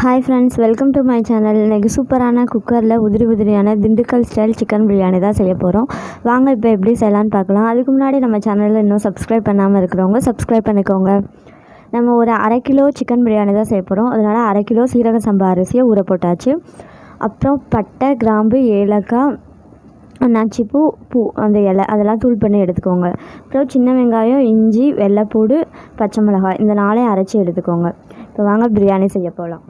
Hi friends welcome to my channel இன்றைக்கி சூப்பரான குக்கரில் உதிரி உதிரியான திண்டுக்கல் ஸ்டைல் சிக்கன் பிரியாணி தான் செய்ய போகிறோம் வாங்க இப்போ எப்படி செய்யலான்னு பார்க்கலாம். அதுக்கு முன்னாடி நம்ம சேனலில் இன்னும் சப்ஸ்கிரைப் பண்ணாமல் இருக்கிறவங்க சப்ஸ்கிரைப் பண்ணிக்கோங்க. நம்ம ஒரு அரை கிலோ சிக்கன் பிரியாணி தான் செய்ய போகிறோம் அதனால் அரை கிலோ சீரக சம்பா அரிசியை ஊற போட்டாச்சு. அப்புறம் பட்டை கிராம்பு ஏலக்காய் நச்சிப்பூ பூ அந்த இலை அதெல்லாம் தூள் பண்ணி எடுத்துக்கோங்க. அப்புறம் சின்ன வெங்காயம் இஞ்சி வெள்ளைப்பூடு பச்சை மிளகாய் இந்த நாளையும் அரைச்சி எடுத்துக்கோங்க. இப்போ வாங்க பிரியாணி செய்ய போகலாம்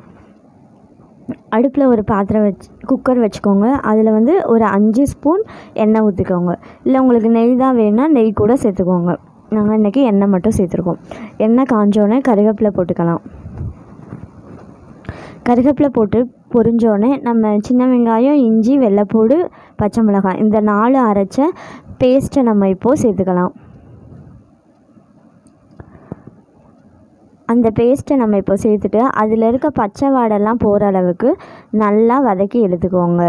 அடுப்பில் ஒரு பாத்திரம் வச்சு குக்கர் வச்சுக்கோங்க. அதில் வந்து ஒரு அஞ்சு ஸ்பூன் எண்ணெய் ஊற்றிக்கோங்க இல்லை உங்களுக்கு நெய் தான் வேணும்னா நெய் கூட சேர்த்துக்கோங்க. நாங்கள் இன்றைக்கி எண்ணெய் மட்டும் சேர்த்துருக்கோம். எண்ணெய் காஞ்சோடனே கருவேப்பிலை போட்டுக்கலாம். கருவேப்பிலை போட்டு பொரிஞ்சோடனே நம்ம சின்ன வெங்காயம் இஞ்சி வெள்ளைப்பூடு பச்சை மிளகாய் இந்த நாலு அரைச்ச பேஸ்ட்டை நம்ம இப்போது சேர்த்துக்கலாம். அந்த பேஸ்ட்டை நம்ம இப்போ சேர்த்துட்டு அதில் இருக்க பச்சை வாடெல்லாம் போகிற அளவுக்கு நல்லா வதக்கி எடுத்துக்கோங்க.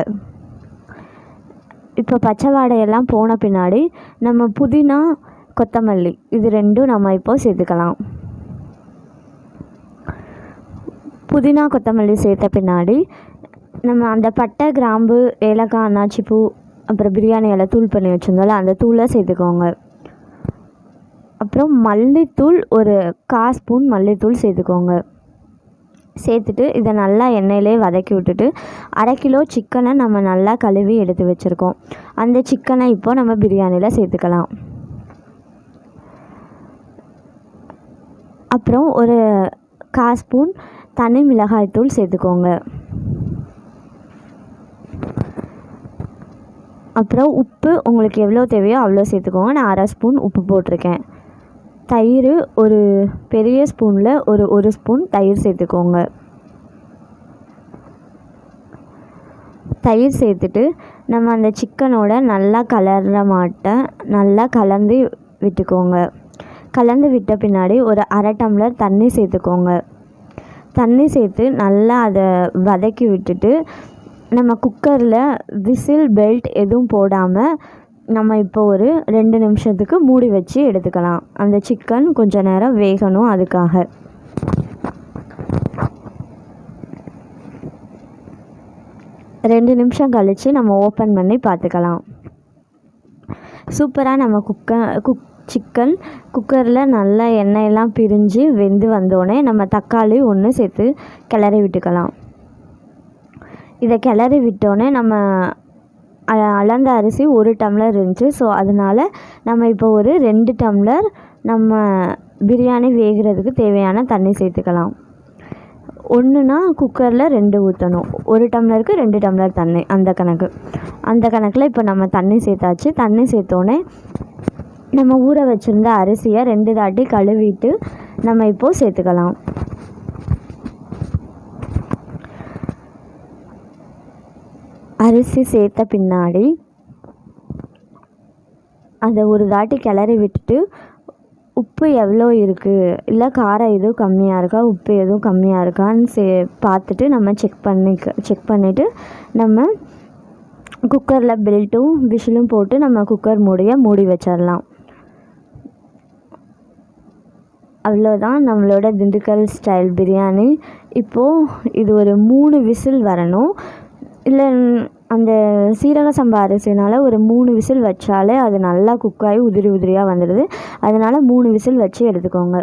இப்போ பச்சை வாடையெல்லாம் போன பின்னாடி நம்ம புதினா கொத்தமல்லி இது ரெண்டும் நம்ம இப்போது சேர்த்துக்கலாம். புதினா கொத்தமல்லி சேர்த்த பின்னாடி நம்ம அந்த பட்டை கிராம்பு ஏலக்காய் அன்னாச்சி பூ அப்புறம் பிரியாணி எல்லாம் தூள் பண்ணி வச்சுருந்தோம்ல அந்த தூளை சேர்த்துக்கோங்க. அப்புறம் மல்லித்தூள் ஒரு கால் ஸ்பூன் மல்லித்தூள் சேர்த்துக்கோங்க. சேர்த்துட்டு இதை நல்லா எண்ணெயிலே வதக்கி விட்டுட்டு அரை கிலோ சிக்கனை நம்ம நல்லா கழுவி எடுத்து வச்சுருக்கோம். அந்த சிக்கனை இப்போ நம்ம பிரியாணியில் சேர்த்துக்கலாம். அப்புறம் ஒரு கால் ஸ்பூன் தனி மிளகாய்த்தூள் சேர்த்துக்கோங்க. அப்புறம் உப்பு உங்களுக்கு எவ்வளோ தேவையோ அவ்வளோ சேர்த்துக்கோங்க. நான் அரை ஸ்பூன் உப்பு போட்டிருக்கேன். தயிர் ஒரு பெரிய ஸ்பூனில் ஒரு ஒரு ஸ்பூன் தயிர் சேர்த்துக்கோங்க. தயிர் சேர்த்துட்டு நம்ம அந்த சிக்கனோட நல்லா கலர்ற மாட்டை நல்லா கலந்து விட்டுக்கோங்க. கலந்து விட்ட பின்னாடி ஒரு அரை டம்ளர் தண்ணி சேர்த்துக்கோங்க. தண்ணி சேர்த்து நல்லா அதை வதக்கி விட்டுட்டு நம்ம குக்கரில் விசில் பெல்ட் எதுவும் போடாமல் நம்ம இப்போ ஒரு ரெண்டு நிமிஷத்துக்கு மூடி வச்சு எடுத்துக்கலாம். அந்த சிக்கன் கொஞ்ச நேரம் வேகணும் அதுக்காக. ரெண்டு நிமிஷம் கழித்து நம்ம ஓப்பன் பண்ணி பார்த்துக்கலாம். சூப்பராக நம்ம குக்க குக் சிக்கன் குக்கரில் நல்லா எண்ணெயெல்லாம் பிரிஞ்சு வெந்து வந்தோடனே நம்ம தக்காளி ஒன்று சேர்த்து கிளறி விட்டுக்கலாம். இதை கிளறி விட்டோடனே நம்ம அளந்த அரிசி ஒரு டம்ளர் இருந்துச்சு. ஸோ அதனால் நம்ம இப்போ ஒரு ரெண்டு டம்ளர் நம்ம பிரியாணி வேகிறதுக்கு தேவையான தண்ணி சேர்த்துக்கலாம். ஒன்றுனா குக்கரில் ரெண்டு ஊற்றணும் ஒரு டம்ளருக்கு ரெண்டு டம்ளர் தண்ணி அந்த கணக்கு. அந்த கணக்கில் இப்போ நம்ம தண்ணி சேர்த்தாச்சு. தண்ணி சேர்த்தோன்னே நம்ம ஊற வச்சுருந்த அரிசியை ரெண்டு தாட்டி கழுவிட்டு நம்ம இப்போது சேர்த்துக்கலாம். அரிசி சேர்த்த பின்னாடி அதை ஒரு தாட்டி கிளறி விட்டுட்டு உப்பு எவ்வளோ இருக்குது இல்லை காரம் எதுவும் கம்மியாக இருக்கா? உப்பு எதுவும் கம்மியாக இருக்கான்னு சே பார்த்துட்டு நம்ம செக் பண்ணி செக் பண்ணிவிட்டு நம்ம குக்கரில் பெல்ட்டும் விசிலும் போட்டு நம்ம குக்கர் மூடியை மூடி வச்சிடலாம். அவ்வளோதான் நம்மளோட திண்டுக்கல் ஸ்டைல் பிரியாணி. இப்போது இது ஒரு மூணு விசில் வரணும். இல்லை அந்த சீரக சம்பா அரிசினால் ஒரு மூணு விசில் வச்சாலே அது நல்லா குக்காகி உதிரி உதிரியாக வந்துடுது. அதனால் மூணு விசில் வச்சு எடுத்துக்கோங்க.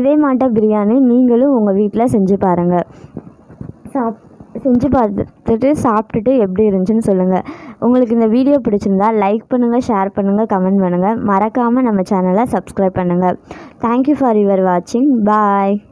இதே மாட்ட பிரியாணி நீங்களும் உங்கள் வீட்டில் செஞ்சு பாருங்கள் சாப் செஞ்சு பார்த்துட்டு சாப்பிட்டுட்டு எப்படி இருந்துச்சுன்னு சொல்லுங்கள் உங்களுக்கு இந்த வீடியோ பிடிச்சிருந்தா லைக் பண்ணுங்கள் ஷேர் பண்ணுங்கள் கமெண்ட் பண்ணுங்கள் மறக்காமல் நம்ம சேனலை சப்ஸ்கிரைப் பண்ணுங்கள் தேங்க்யூ ஃபார் யுவர் வாட்சிங் பாய்